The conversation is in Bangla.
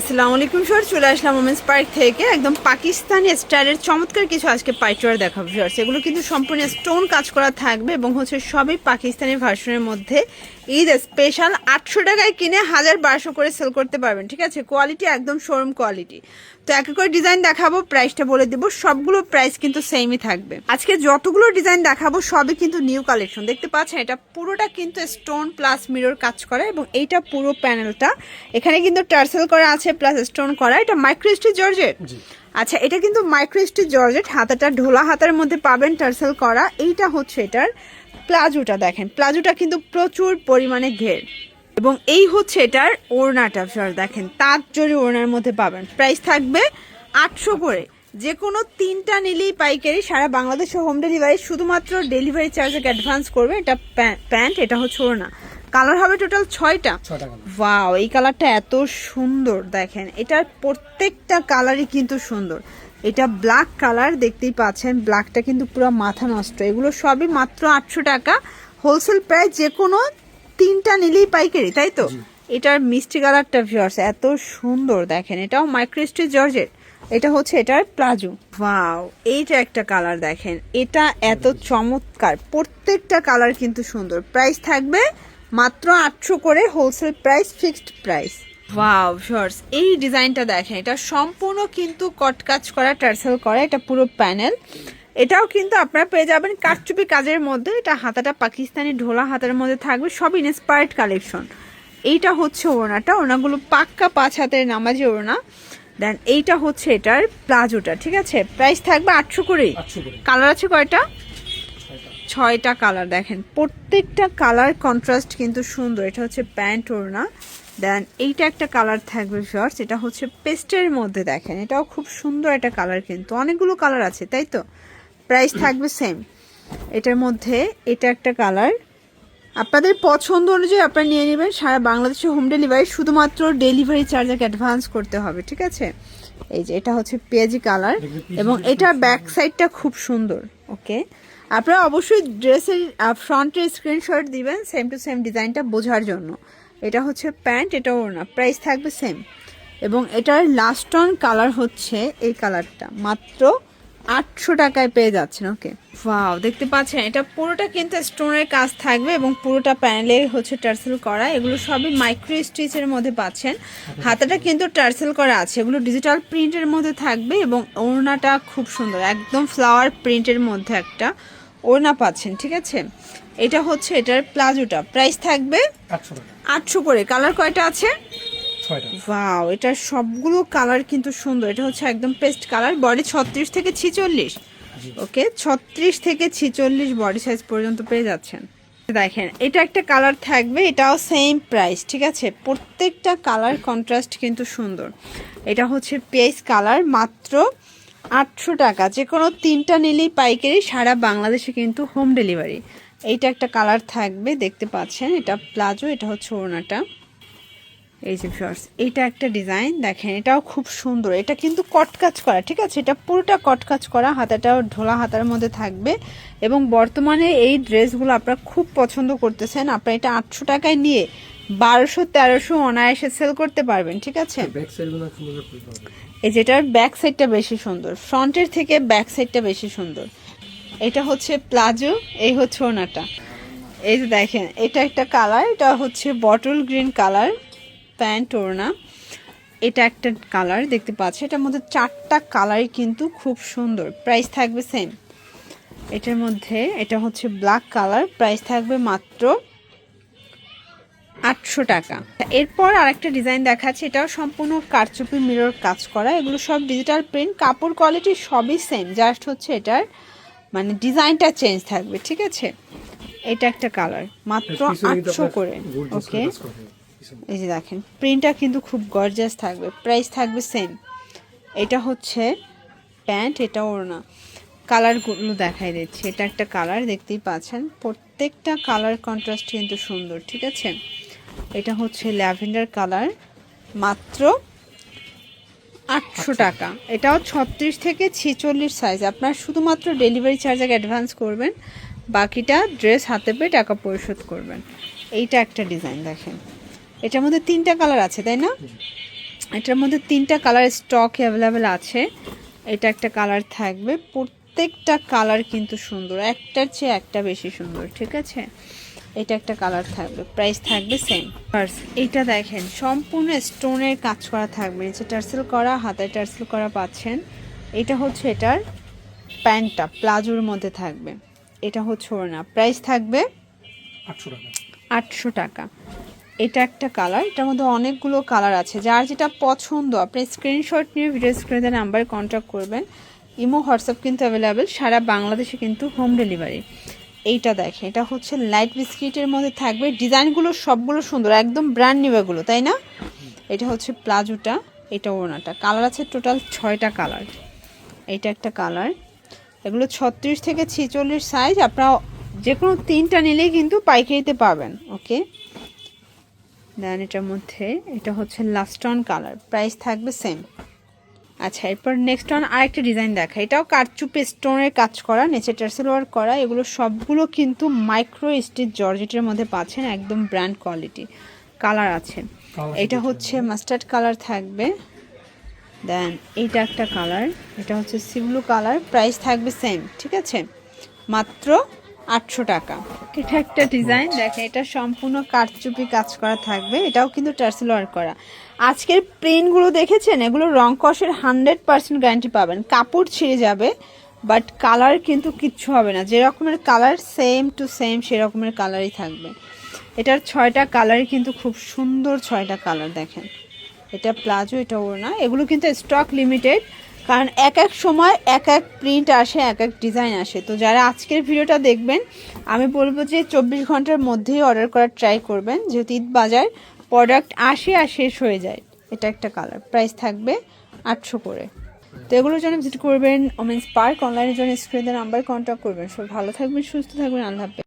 আসসালামু আলাইকুম স্যার চলে আসলাম ওমেন্স পার্ক থেকে। একদম পাকিস্তানি স্টাইলের চমৎকার কিছু আজকে পাইচুয়ার দেখাবো স্যার সেগুলো কিন্তু সম্পূর্ণ স্টোন কাজ করা থাকবে এবং হচ্ছে সবই পাকিস্তানি ভার্সনের মধ্যে। ঈদ স্পেশাল আটশো টাকায় কিনে হাজার বারোশো করে সেল করতে পারবেন, ঠিক আছে? কোয়ালিটি একদম শোরুম কোয়ালিটি তো এক করে ডিজাইন দেখাবো প্রাইসটা বলে দেবো সবগুলো প্রাইস কিন্তু সেমই থাকবে। আজকে যতগুলো ডিজাইন দেখাবো সবই কিন্তু নিউ কালেকশন দেখতে পাচ্ছেন এটা পুরোটা কিন্তু স্টোন প্লাস মিরর কাজ করা এবং এইটা পুরো প্যানেলটা এখানে কিন্তু টার্সেল করা আছে প্লাস স্টোন করা। এটা মাইক্রোস্টি জর্জেট আচ্ছা এটা কিন্তু মাইক্রোস্টি জর্জেট হাতাটা ঢোলা হাতার মধ্যে পাবেন টার্সেল করা। এইটা হচ্ছে এটার প্লাজোটা দেখেন। প্লাজোটা কিন্তু প্রচুর পরিমাণে ঘের। এবং এই হচ্ছে এটার ওড়নাটা ফিওর দেখেন তাঁত জরি ওড়নার মধ্যে পাবেন। প্রাইস থাকবে আটশো করে। যে কোনো তিনটা নিলেই পাইকারি সারা বাংলাদেশে হোম ডেলিভারি শুধুমাত্র ডেলিভারি চার্জে অ্যাডভান্স করবে। এটা প্যা- প্যান্ট এটা হচ্ছে ওড়না। কালার হবে টোটাল ছয়টা। ওয়াও এই কালারটা এত সুন্দর দেখেন। এটার প্রত্যেকটা কালারই কিন্তু সুন্দর। এটা ব্ল্যাক কালার দেখতেই পাচ্ছেন ব্ল্যাকটা কিন্তু পুরো মাথা নষ্ট। এগুলো সবই মাত্র আটশো টাকা। হোলসেল প্রাইস যে কোনো তিনটা নিলেই পাইকারি তাই তো? এটার মিষ্টি কালারটা ভিউয়ার্স এত সুন্দর দেখেন। এটাও মাইক্রোস্টি জর্জেট এটা হচ্ছে এটার প্লাজো ওয়াও এইটা একটা কালার দেখেন। এটা এত চমৎকার। প্রত্যেকটা কালার কিন্তু সুন্দর। প্রাইস থাকবে মাত্র আটশো করে wholesale price fixed price wow shorts এই ডিজাইনটা দেখেন। এটা সম্পূর্ণ কিন্তু কটকাজ করা টার্সেল করা এটা পুরো প্যানেল এটাও কিন্তু আপনারা পেয়ে যাবেন কারচুপি কাজের মধ্যে। এটা হাতাটা পাকিস্তানি ঢোলা হাতের মধ্যে থাকবে সব ইন্সপায়ার্ড কালেকশন এইটা হচ্ছে ওড়নাটা ওনাগুলো পাক্কা পাঁচ হাতের নামাজি ওড়না। দেন এইটা হচ্ছে এটার প্লাজোটা ঠিক আছে? প্রাইস থাকবে আটশো করে কালার আছে কয়টা? ছয়টা ছয়টা কালার দেখেন। প্রত্যেকটা কালার কন্ট্রাস্ট কিন্তু সুন্দর। এটা হচ্ছে প্যান্ট ওড়না। দেন এইটা একটা কালার থাকবে শর্টস এটা হচ্ছে পেস্টের মধ্যে দেখেন। এটাও খুব সুন্দর একটা কালার কিন্তু। অনেকগুলো কালার আছে তাই তো? প্রাইস থাকবে সেম এটার মধ্যে, এটা একটা কালার আপনাদের পছন্দ অনুযায়ী আপনারা নিয়ে নেবেন। সারা বাংলাদেশে হোম ডেলিভারি শুধুমাত্র ডেলিভারি চার্জ অ্যাডভান্স করতে হবে, ঠিক আছে? এই যে, এটা হচ্ছে পেঁয়াজি কালার এবং এটা ব্যাক সাইডটা খুব সুন্দর ওকে আপনারা অবশ্যই ড্রেসের ফ্রন্টের স্ক্রিনশট দিবেন সেম টু সেম ডিজাইনটা বোঝার জন্য। এটা হচ্ছে প্যান্ট এটাও না প্রাইস থাকবে সেম এবং এটার লাস্ট অন কালার হচ্ছে এই কালারটা মাত্র আটশো টাকায় পেয়ে যাচ্ছেন ওকে ওয়াও দেখতে পাচ্ছেন এটা পুরোটা কিন্তু স্টোনের কাজ থাকবে এবং পুরোটা প্যানেলে হচ্ছে টার্সেল করা এগুলো সবই মাইক্রো স্টিচের মধ্যে পাচ্ছেন। হাতাটা কিন্তু টার্সেল করা আছে এগুলো ডিজিটাল প্রিন্টের মধ্যে থাকবে এবং ওড়নাটা খুব সুন্দর একদম ফ্লাওয়ার প্রিন্টের মধ্যে একটা ওড়না পাচ্ছেন ঠিক আছে? এটা হচ্ছে এটার প্লাজোটা প্রাইস থাকবে আটশো করে কালার কয়টা আছে? ছয়টা। ওয়াও এটার সবগুলো কালার কিন্তু সুন্দর। এটা হচ্ছে একদম পেস্ট কালার বডি ছত্রিশ থেকে ছিচল্লিশ। জি। ওকে ছত্রিশ থেকে ছিচল্লিশ বডি সাইজ পর্যন্ত পেয়ে যাচ্ছেন। দেখেন এটা একটা কালার থাকবে এটাও সেম প্রাইস ঠিক আছে? প্রত্যেকটা কালার কন্ট্রাস্ট কিন্তু সুন্দর। এটা হচ্ছে পেস কালার মাত্র আটশো টাকা। যে কোনো তিনটা নিলেই পাইকারি সারা বাংলাদেশে কিন্তু হোম ডেলিভারি এইটা একটা কালার থাকবে দেখতে পাচ্ছেন এটা প্লাজো এটা হচ্ছে ওড়নাটা। এই যে শর্টস এইটা একটা ডিজাইন দেখেন এটাও খুব সুন্দর। এটা কিন্তু কটকাজ করা ঠিক আছে? এটা পুরোটা কটকাজ করা হাতাটাও ঢোলা হাতার মধ্যে থাকবে। এবং বর্তমানে এই ড্রেসগুলো আপনারা খুব পছন্দ করতেছেন। আপনারা এটা আটশো টাকায় নিয়ে বারোশো তেরোশো অনায়াসে সেল করতে পারবেন ঠিক আছে? এই যেটার ব্যাক সাইডটা বেশি সুন্দর ফ্রন্টের থেকে ব্যাক সাইডটা বেশি সুন্দর। এটা হচ্ছে প্লাজো এই হচ্ছে ওনাটা। এই যে দেখেন এটা একটা কালার এটা হচ্ছে বটল গ্রিন কালার প্যান্ট ওড়না। এটা একটা কালার দেখতে পাচ্ছি। এটার মধ্যে চারটা কালারই কিন্তু খুব সুন্দর। প্রাইস থাকবে সেম এটার মধ্যে এটা হচ্ছে ব্ল্যাক কালার প্রাইস থাকবে মাত্র আটশো টাকা। এরপর আরেকটা ডিজাইন দেখাচ্ছে। এটাও সম্পূর্ণ কারচুপি মিরর কাজ করা। এগুলো সব ডিজিটাল প্রিন্ট কাপড় কোয়ালিটি সবই সেম জাস্ট হচ্ছে এটার মানে ডিজাইনটা চেঞ্জ থাকবে ঠিক আছে? এটা একটা কালার মাত্র আটশো করে। ওকে এই যে দেখেন প্রিন্টটা কিন্তু খুব গর্জাস থাকবে প্রাইস থাকবে সেম এটা হচ্ছে প্যান্ট এটা ওড়না। কালারগুলো দেখাই দিচ্ছি, এটা একটা কালার দেখতেই পাচ্ছেন। প্রত্যেকটা কালার কন্ট্রাস্ট কিন্তু সুন্দর, ঠিক আছে? এটা হচ্ছে ল্যাভেন্ডার কালার মাত্র আটশো টাকা। এটাও ছত্রিশ থেকে ছিচল্লিশ সাইজ আপনার শুধুমাত্র ডেলিভারি চার্জ আগে অ্যাডভান্স করবেন, বাকিটা ড্রেস হাতে পেয়ে টাকা পরিশোধ করবেন। এইটা একটা ডিজাইন দেখেন। এটার মধ্যে তিনটা কালার আছে তাই না? এটার মধ্যে তিনটা কালার স্টক অ্যাভেলেবেল আছে। এটা একটা কালার থাকবে। প্রত্যেকটা কালার কিন্তু সুন্দর। একটার চেয়ে একটা বেশি সুন্দর ঠিক আছে? এটা একটা কালার থাকবে। প্রাইস থাকবে সেম এটা দেখেন সম্পূর্ণ স্টোনের কাজ করা থাকবে। নিচে টার্সেল করা হাতায় টার্সেল করা পাচ্ছেন। এটা হচ্ছে এটার প্যান্টটা প্লাজোর মধ্যে থাকবে। এটা হচ্ছে ওড়না। প্রাইস থাকবে আটশো টাকা। আটশো টাকা। এটা একটা কালার এটার মধ্যে অনেকগুলো কালার আছে। যার যেটা পছন্দ, আপনি স্ক্রিনশট নিয়ে ভিডিও স্ক্রিনে নাম্বারে কন্ট্যাক্ট করবেন। ইমো, হোয়াটসঅ্যাপ কিন্তু অ্যাভেলেবেল সারা বাংলাদেশে কিন্তু হোম ডেলিভারি এইটা দেখে এটা হচ্ছে লাইট বিস্কিটের মধ্যে থাকবে। ডিজাইনগুলো সবগুলো সুন্দর, একদম ব্র্যান্ড নিউ এগুলো, তাই না? এটা হচ্ছে প্লাজোটা, এটা ওড়নাটা। কালার আছে টোটাল ছয়টা কালার এইটা একটা কালার এগুলো ছত্রিশ থেকে ছেচল্লিশ সাইজ আপনারা যে কোনো তিনটা নিলেই কিন্তু পাইকারিতে পাবেন ওকে দেন এটার মধ্যে এটা হচ্ছে লাস্ট অন কালার প্রাইস থাকবে সেম আচ্ছা এরপর নেক্সট অন আরেকটা ডিজাইন দেখা। এটাও কারচুপে স্টোনের কাজ করা নিচে টার্সেল ওয়ার্ক করা এগুলো সবগুলো কিন্তু মাইক্রো স্টিচ জর্জেটের মধ্যে পাচ্ছেন একদম ব্র্যান্ড কোয়ালিটি কালার আছে। এটা হচ্ছে মাস্টার্ড কালার থাকবে। দেন এইটা একটা কালার এটা হচ্ছে সিব্লু কালার প্রাইস থাকবে সেম ঠিক আছে? মাত্র আটশো টাকা। এটা একটা ডিজাইন, দেখেন, এটা সম্পূর্ণ কারচুপি কাজ করা থাকবে, এটাও কিন্তু টার্সেল ওয়ার্ক করা। আজকের প্রিন্টগুলো দেখেছেন? এগুলো রং কষের হান্ড্রেড পার্সেন্ট গ্যারান্টি পাবেন। কাপড় ছিঁড়ে যাবে, বাট কালার কিন্তু কিচ্ছু হবে না। যে রকমের কালার, সেম টু সেম সেরকমের কালারই থাকবে। এটার ছয়টা কালারই কিন্তু খুব সুন্দর ছয়টা কালার, দেখেন। এটা প্লাজো, এটা ওড়না, এগুলো কিন্তু স্টক লিমিটেড। কারণ এক এক সময় এক এক প্রিন্ট আসে, এক এক ডিজাইন আসে। তো যারা আজকের ভিডিওটা দেখবেন, আমি বলব যে চব্বিশ ঘণ্টার মধ্যেই অর্ডার করার ট্রাই করবেন, যেহেতু ঈদ বাজার প্রোডাক্ট আসে আর শেষ হয়ে যায়। এটা একটা কালার প্রাইস থাকবে আটশো করে। তো এগুলোর জন্য ভিজিট করবেন ওমেন্স পার্ক অনলাইনের জন্য স্ক্রিনের নাম্বার কন্ট্যাক্ট করবেন। সব ভালো থাকবেন, সুস্থ থাকবেন, আল্লাহ